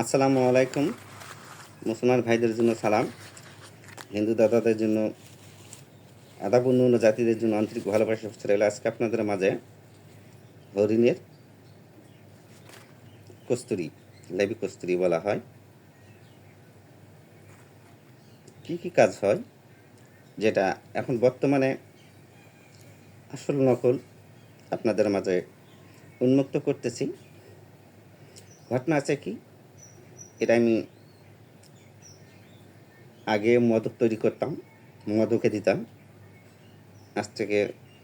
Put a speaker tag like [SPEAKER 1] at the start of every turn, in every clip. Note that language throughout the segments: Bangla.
[SPEAKER 1] আসসালামু আলাইকুম। মুসলমান ভাইদের জন্য সালাম। হিন্দু দাদাদের জন্য আদাপূর্ণ জাতিদের জন্য আন্তরিক ভালোবাসা রইল আজকে আপনাদের মাঝে। হরিণের কস্তুরি, লেবি কস্তুরি বলা হয়। কি কি কাজ হয়, যেটা এখন বর্তমানে আসল নকল আপনাদের মাঝে উন্মুক্ত করতেছি। ঘটনা আছে কি? এটা আমি আগে মদক তৈরি করতাম, মদকে দিতাম। আজ থেকে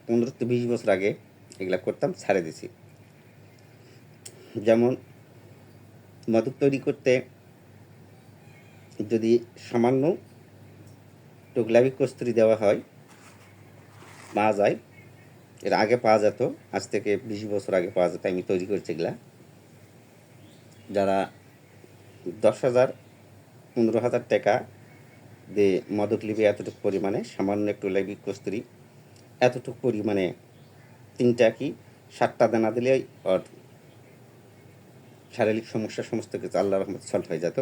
[SPEAKER 1] পনেরো থেকে বিশ বছর আগে এগুলা করতাম, ছাড়ে দিছি। যেমন মদক তৈরি করতে যদি সামান্য টুকলাবি কস্তুরি দেওয়া হয়, পাওয়া যায়। এর আগে পাওয়া যেত, আজ থেকে বিশ বছর আগে পাওয়া যেত, আমি তৈরি করছি এগুলা। যারা দশ হাজার পনেরো হাজার টাকা দিয়ে মদক লিবি এতটুকু পরিমাণে, সামান্য একটু লেবি কস্তুরি এতটুকু পরিমাণে তিনটা কি সাতটা দানা দিলেই ওর শারীরিক সমস্যা সমস্ত কিছু আল্লাহ রহমত সলভ হয়ে যেত।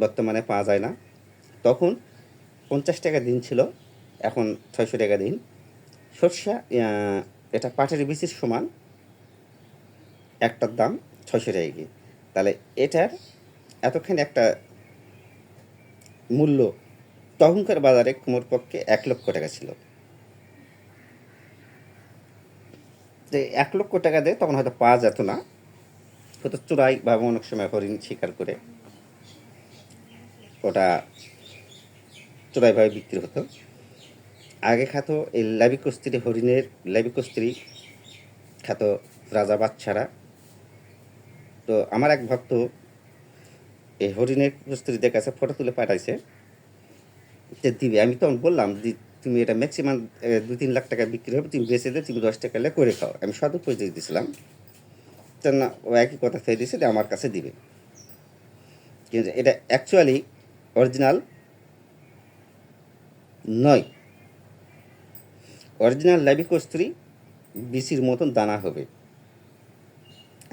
[SPEAKER 1] বর্তমানে পাওয়া যায় না। তখন পঞ্চাশ টাকা দিন ছিল, এখন ছয়শো টাকা দিন। সর্ষা এটা পাটের বিচির সমান একটার দাম ছয়শো টাকা তাহলে এটার এতখানি একটা মূল্য তখনকার বাজারে কুমোর পক্ষে এক লক্ষ টাকা ছিল। যে এক লক্ষ টাকা দিয়ে তখন হয়তো পাওয়া যেত না। হয়তো চোরাই বা অনেক সময় হরিণ শিকার করে ওটা চোরাইভাবে বিক্রি হতো। আগে খাত এই লাবিকস্ত্রি হরিণের লাবি কস্তিরি খাত রাজা বাচ্চারা তো আমার এক ভক্ত এই হরিণের কস্তুরিদের কাছে ফটো তুলে পাঠাইছে যে, দিবে, আমি তখন বললাম যে, তুমি এটা ম্যাক্সিমাম দু তিন লাখ টাকা বিক্রি হবে, তুমি বেঁচে দিয়ে তুমি দশ টাকা করে খাও। আমি সদুপযোগ দিয়েছিলাম তো না, ও একই কথা ফেলে দিয়েছে যে, আমার কাছে দিবে। কিন্তু এটা অ্যাকচুয়ালি অরিজিনাল নয়। অরিজিনাল লাইবি কস্তুরি বিসির মতন দানা হবে।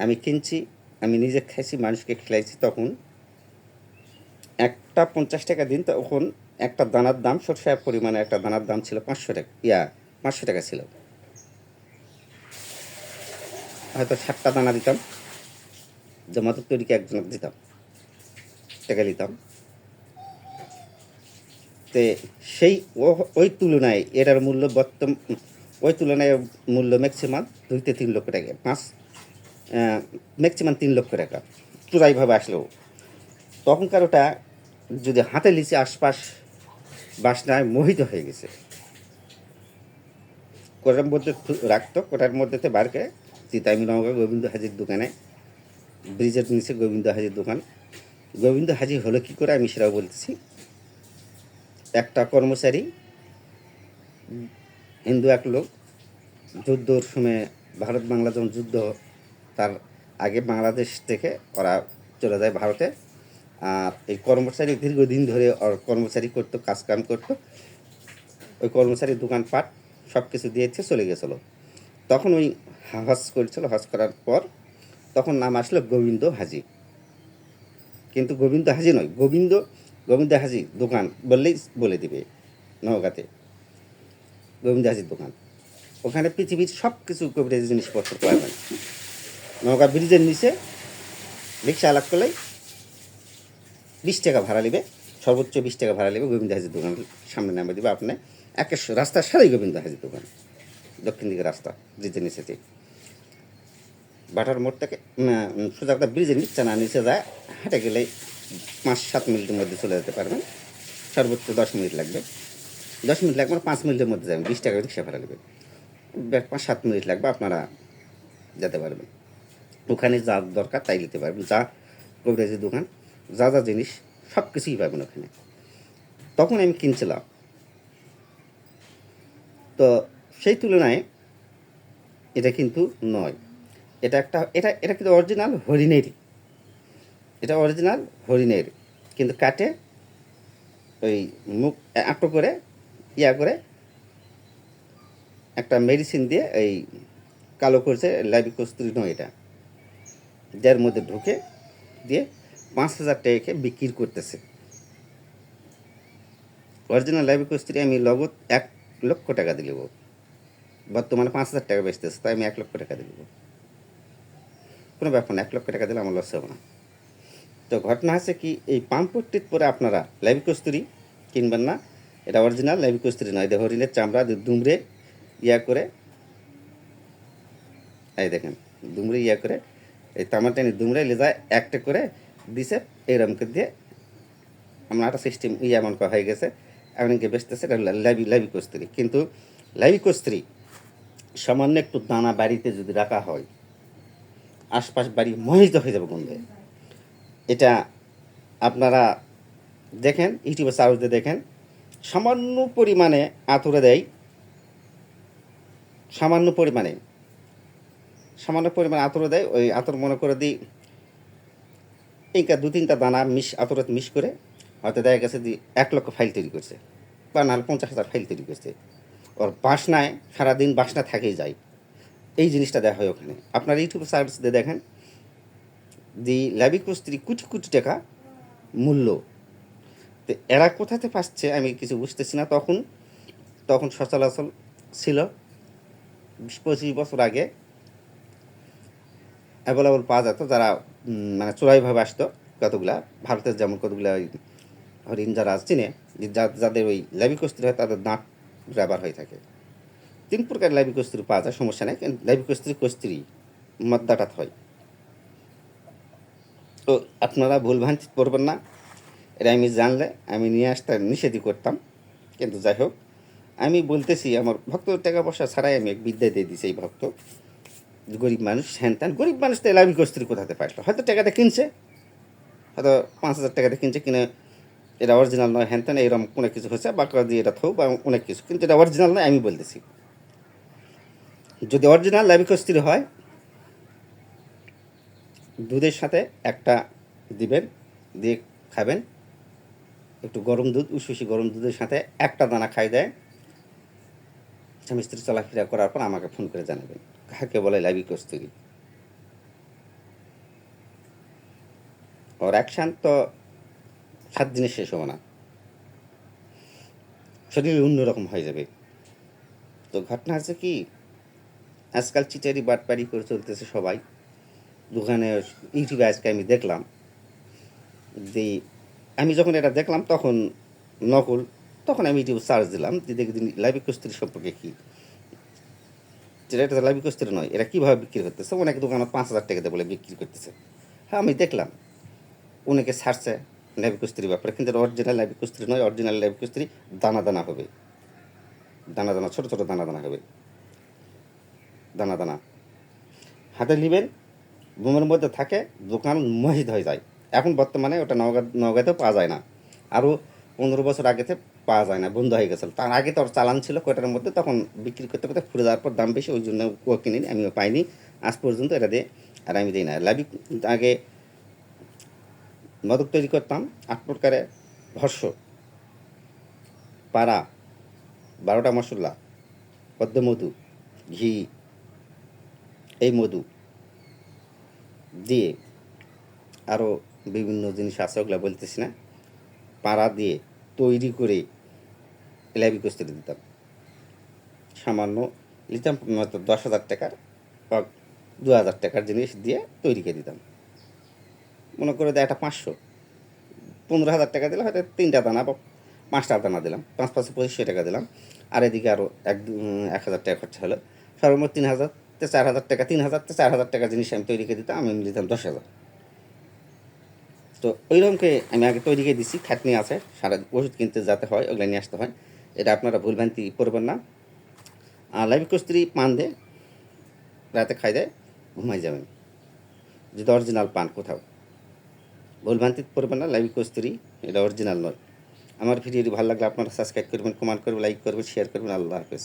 [SPEAKER 1] আমি কিনছি আমি নিজে খাইছি, মানুষকে খেলাইছি, তখন একটা পঞ্চাশ টাকা দিন, তখন একটা দানার দাম, সরষার পরিমাণে একটা দানার দাম ছিল পাঁচশো টাকা, ইয়া, পাঁচশো টাকা ছিল। হয়তো ষাটটা দানা দিতাম জমাত তৈরিকে একজনকে দিতাম, টাকা দিতাম। তে সেই ওই তুলনায় এটার মূল্য বর্তমান ওই তুলনায় মূল্য ম্যাক্সিমাম দুই তিন লক্ষ টাকা, পাঁচ ম্যাক্সিমাম তিন লক্ষ টাকা, চূড়াইভাবে আসলেও। তখনকার ওটা যদি হাতে লিচে আশপাশ বাসনায় মোহিত হয়ে গেছে। কোটার মধ্যে রাখতো কোটার মধ্যেতে বারকে চিতামি নগর গোবিন্দ হাজির দোকানে, ব্রিজের নিচে গোবিন্দ হাজির দোকান। গোবিন্দ হাজি হলো কী করে? আমি সেটাও বলতেছি। একটা কর্মচারী, হিন্দু এক লোক, যুদ্ধর সময় ভারত বাংলা যখন যুদ্ধ তার আগে বাংলাদেশ থেকে ওরা চলে যায় ভারতে। আর এই কর্মচারী দীর্ঘদিন ধরে ওর কর্মচারী করতো, কাজকাম করতো। ওই কর্মচারী দোকানপাট সব কিছু দিয়েছে চলে গেছিল। তখন ওই হজ করেছিল, হজ করার পর তখন নাম আসলো গোবিন্দ হাজি। কিন্তু গোবিন্দ হাজি নয়, গোবিন্দ গোবিন্দ হাজি দোকান বললেই বলে দিবে নওগাঁতে। গোবিন্দ হাজির দোকান। ওখানে পৃথিবীর সব কিছু কবিরাজি জিনিসপত্র পাবেন নওগাঁ ব্রিজের নিচে রিক্সা আলাপ করলেই বিশ টাকা ভাড়া নেবে, সর্বোচ্চ বিশ টাকা ভাড়া নেবে গোবিন্দ হাজির দোকান, সামনে নামে দেবে আপনি। একে রাস্তার সারাই গোবিন্দ হাজির দোকান, দক্ষিণ দিকে রাস্তা ব্রিজের নিচেতে বাটার মোড় থেকে সোজা কথা ব্রিজের নিচে না, নিচে যায়, হেঁটে গেলে পাঁচ সাত মিনিটের মধ্যে চলে যেতে পারবেন। সর্বোচ্চ দশ মিনিট লাগবে। দশ মিনিট লাগবে না পাঁচ মিনিটের মধ্যে যাবেন, বিশ টাকা রিক্সা ভাড়া নেবে পাঁচ সাত মিনিট লাগবে, আপনারা যেতে পারবেন। ওখানে যা দরকার তাই নিতে পারবেন। যা কবিরাজি দোকান, যা যা জিনিস, সব কিছুই পাবেন ওখানে। তখন আমি কিনছিলাম। তো সেই তুলনায় এটা কিন্তু নয়। এটা একটা, এটা এটা কিন্তু অরিজিনাল হরিণেরই। এটা অরিজিনাল হরিণের। কিন্তু কাটে ওই মুখ, আটো করে, ইয়া করে, একটা মেডিসিন দিয়ে এই কালো করছে লাইবি কস্তুরি নয় এটা। যার মধ্যে ঢুকে দিয়ে পাঁচ হাজার টাকাকে বিক্রি করতেছে। অরিজিনাল লাইভ কস্তুরি আমি লগত এক লক্ষ টাকা দিলেব বর্তমানে পাঁচ হাজার টাকা বেচতেছে, তাই আমি এক লক্ষ টাকা দিলেব কোনো ব্যাপার না, এক লক্ষ টাকা দিলে আমার লস হবে না। তো ঘটনা আছে কি, এই পাম্পটির পরে আপনারা লাইভ কস্তুরি কিনবেন না। এটা অরিজিনাল লাইভ কস্তুরি নয়, এটা হরিণের চামড়া দুমড়ে ইয়া করে, এই দেখেন, দুমড়ে ইয়া করে এই তামাটানি দুমড়ে লে যায় একটা করে দিছে এইরকম করে দিয়ে আমার একটা সিস্টেম ইয়ে এমন হয়ে গেছে। এমনকি বেচতেছে, এটা লাইভি লাইভি কস্তুরি। কিন্তু লাইভি কস্তুরি সামান্য একটু দানা বাড়িতে যদি রাখা হয়, আশপাশ বাড়ি মহিত হয়ে যাবে গন্ধে। এটা আপনারা দেখেন, ইউটিউবে দিয়ে দেখেন, সামান্য পরিমাণে আতুরে দেয়, সামান্য পরিমাণে। সামান্য পরিমাণে আতর দেয়, ওই আতর মনে করে দিই, এইটা দু তিনটা দানা মিশ আতরত মিশ করে, হয়তো দেখা গেছে এক লক্ষ ফাইল তৈরি করছে, বা নাহলে পঞ্চাশ হাজার ফাইল তৈরি করছে। ওর বাসনায়, সারাদিন বাসনা থেকেই যায়। এই জিনিসটা দেখা হয় ওখানে। আপনার ইউটিউব সার্চ দিয়ে দেখেন, যে ল্যাবিক স্ত্রী কোটি কোটি টাকা মূল্য। তো এরা কোথাতে পাচ্ছে আমি কিছু বুঝতেছি না। তখন তখন সচলাচল ছিল বিশ পঁচিশ বছর আগে অ্যাভেলেবল পাওয়া যেত, যারা মানে চোরাইভাবে আসতো কতগুলা, ভারতের যেমন কতগুলা ওই হরিণ যারা চিনে যাদের ওই লাইবি কস্তুরি হয়, তাদের দাঁত ব্যবহার হয়ে থাকে। তিন প্রকার লাইবি কস্তুরি পাওয়া যায়, সমস্যা নেই, কিন্তু লাইবি কস্তুরি মদ্দাটাত হয়। তো আপনারা ভুল ভুলভ্রান্তি করবেন না, এটা আমি জানলে, আমি নিয়ে আসতে নিষেধই করতাম, কিন্তু যাই হোক, আমি বলতেছি, আমার ভক্ত টাকা পয়সা ছাড়াই আমি এক বিদ্যা দিয়ে দিছি এই ভক্ত। গরিব মানুষ, হ্যান ত্যান। গরিব মানুষ তো এলাবি কস্তুরি কোথাতে পাইলো? হয়তো টাকাটা কিনছে, হয়তো পাঁচ হাজার টাকাতে কিনছে, কিনে এটা অরিজিনাল নয়, হ্যান ত্যান এরকম কোনো কিছু হচ্ছে বাঁকড়া দিয়ে এটা থৌ বা অনেক কিছু। কিন্তু এটা অরিজিনাল নয়, আমি বলতেছি। যদি অরিজিনাল লাইবি কস্তুরি হয়, দুধের সাথে একটা দিবেন, দিয়ে খাবেন। একটু গরম দুধ উশুসি গরম দুধের সাথে একটা দানা খাই দেয়। স্বামী স্ত্রী চলাফেরা করার পর আমাকে ফোন করে জানাবেন। কাকে বলে লাইবি কস্তুরি? ওর অ্যাকশান তো সাত দিনে শেষ হবে না। শরীর অন্যরকম হয়ে যাবে। তো ঘটনা আছে কি, আজকাল চিটারি বাটপারি করে চলতেছে সবাই। দোকানে ইউটিউবে আজকে আমি দেখলাম যে আমি যখন এটা দেখলাম তখন নকল, তখন আমি ইউটিউব সার্চ দিলাম যে দেখি লাইভ কস্তুরি সম্পর্কে কী। যেটা এটা লাইভ কস্তুরি নয়, এরা কীভাবে বিক্রি করতেছে? অনেক দোকানে পাঁচ হাজার টাকাতে বলে বিক্রি করতেছে। হ্যাঁ আমি দেখলাম। অনেকে ছাড়ছে লাইভ কুস্তির ব্যাপারে, কিন্তু অরিজিনাল লাইভ কস্তুরি নয় অরিজিনাল লাইভ কস্তুরি দানা দানা হবে। দানা দানা, ছোটো ছোটো দানা দানা হবে। দানা দানা। হাতে নেবেন, ঘুমের মধ্যে থাকে, দোকান মহিত হয়ে যায়। এখন বর্তমানে ওটা নওগাঁ, নওগাঁতেও পাওয়া যায় না। আরও পনেরো বছর আগেতে পাওয়া যায় না, বন্ধ হয়ে গেছিল তার আগে তো ওর চালান ছিল কয়টার মধ্যে, তখন বিক্রি করতে করতে ফুরে যাওয়ার পর দাম বেশি, ওই জন্য ও কিনিনি, আমিও পাইনি। আজ পর্যন্ত এটা দিয়ে আর আমি দিই না। লাভি আগে মদক তৈরি করতাম, আট প্রকারে। ভস্য পাড়া, বারোটা মশলা, পদ্ম মধু, ঘি, এই মধু দিয়ে আরও বিভিন্ন জিনিস আছে, ওগুলো বলতেছি না। পাড়া দিয়ে তৈরি করে এলাবি কস্তুরি দিতাম সামান্য নিতাম, মাত্র দশ হাজার টাকার বা দু হাজার টাকার জিনিস দিয়ে তৈরি করে দিতাম। মনে করে দেয় একটা পাঁচশো, পনেরো হাজার টাকা দিলে হয়তো তিনটা দানা বা পাঁচটা দানা দিলাম, পাঁচ পাঁচশো পঁচিশশো টাকা দিলাম। আর এদিকে আরও এক এক হাজার টাকা খরচা হলো। সর্বমোট তিন হাজার তে চার হাজার টাকা, তিন হাজার তে চার হাজার টাকা জিনিস আমি তৈরি করে দিতাম, আমি নিতাম দশ হাজার। তো ওইরকমকে আমি আগে তৈরি করে দিছি, খাটনি আছে, সারা ওষুধ কিনতে যাতে হয়, ওগুলো নিয়ে আসতে হয়। এটা আপনারা ভুলভ্রান্তি করবেন না। আর লাইভ কস্ত্রী পান দে, রাতে খাই দেয় ঘুমাই যাবেন। যদি অরিজিনাল পান কোথাও। ভুলভ্রান্তি করবেন না, লাইভ কস্তুরি, এটা অরিজিনাল নয়। আমার ভিডিওটি ভালো লাগলে আপনারা সাবস্ক্রাইব করবেন কমেন্ট করবেন লাইক করবেন শেয়ার করবেন, আল্লাহ হাফেজ।